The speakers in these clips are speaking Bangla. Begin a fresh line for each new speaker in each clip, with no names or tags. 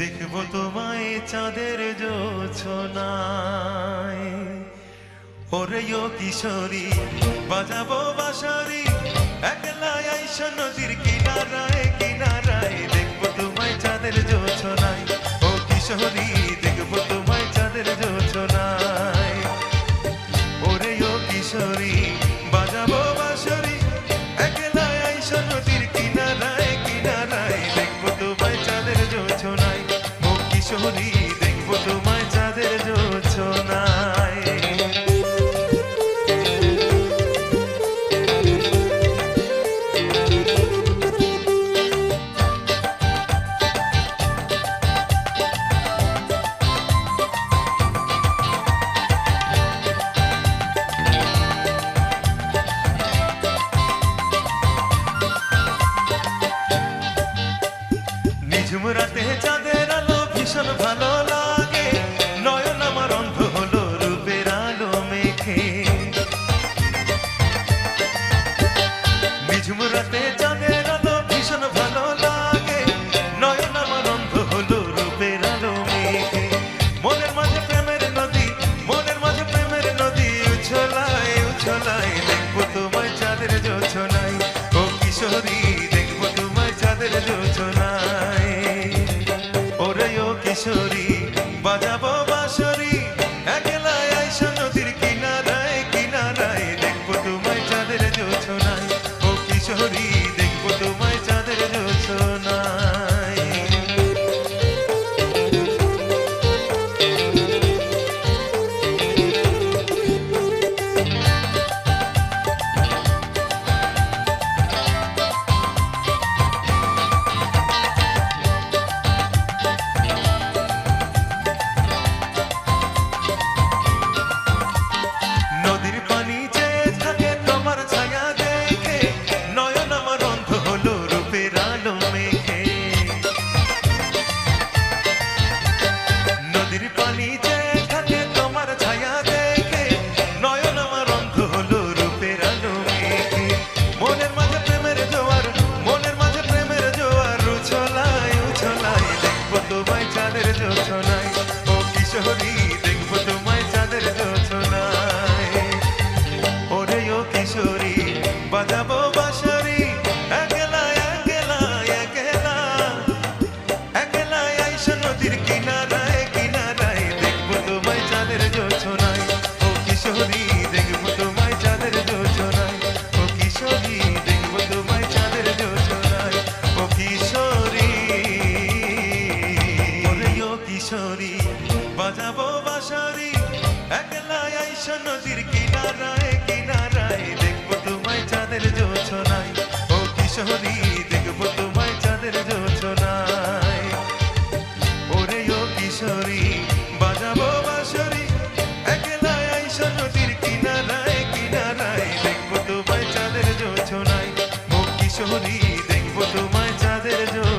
দেখব তোমায় চাঁদের জোছনায়। ওরে ও কিশোরী, বাজাবো বাসারি একলাই আইস নদীর কিনারায় কিনারায়। দেখব তোমায় চাঁদের জোছনায়। ও কিশোরী, দেখব তোমায় চাঁদের জোছনায়। ওরে ও কিশোরী কিশোরী দেখব তোমায় চাঁদের জোর na na রাতের
জোর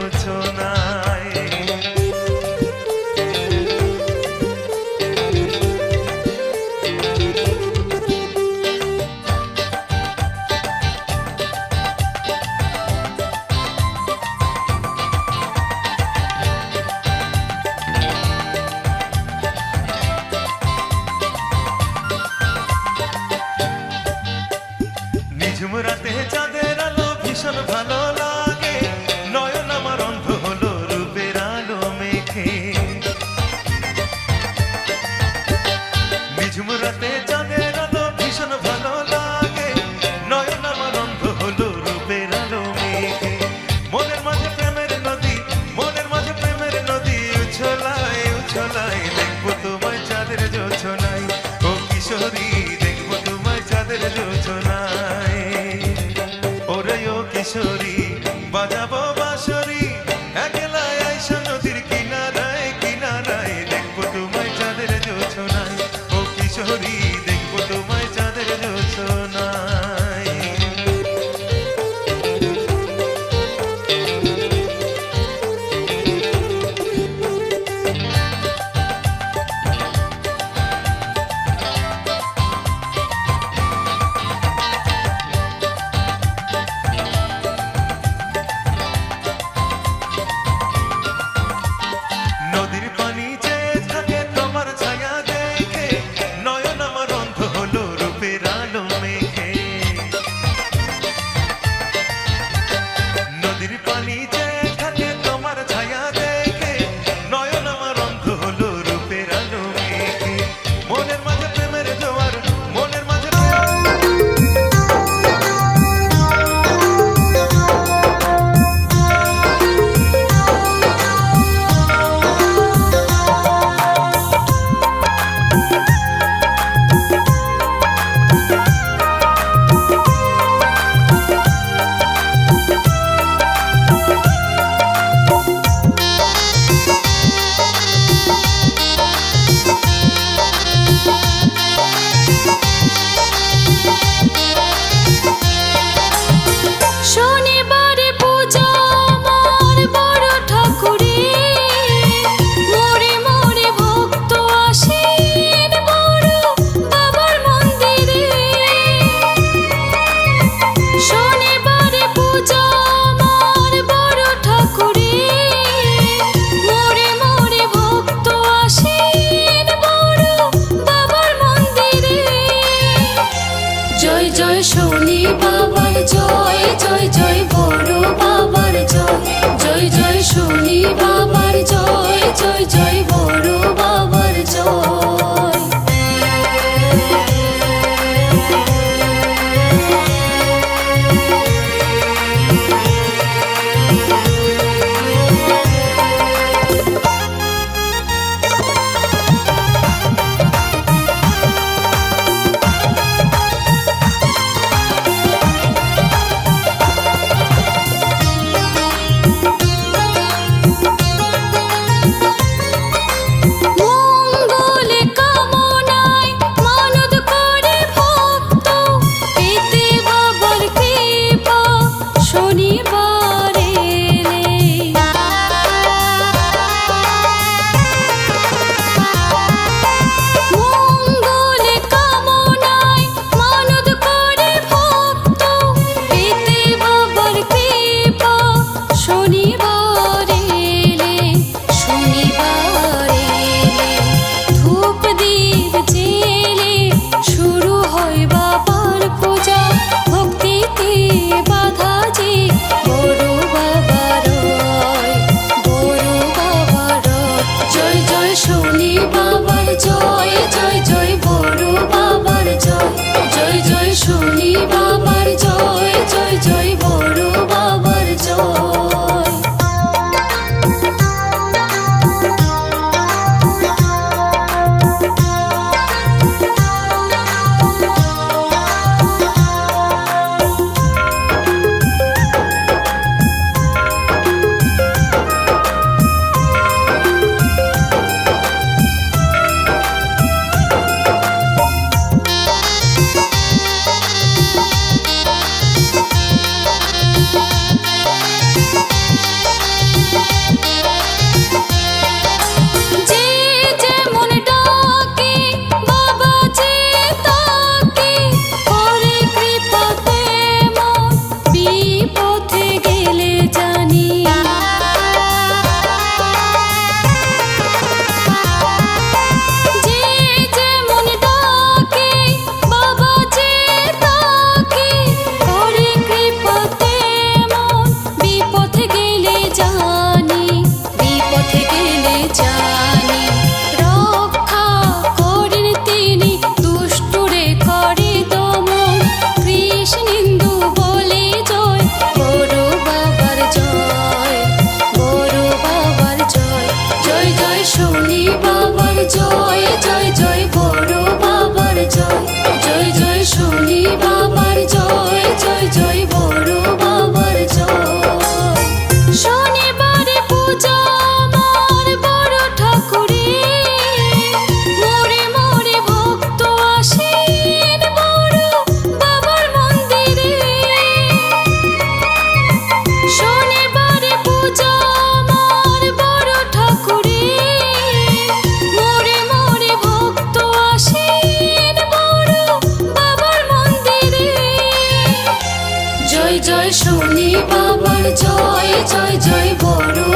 জয় জয় বড়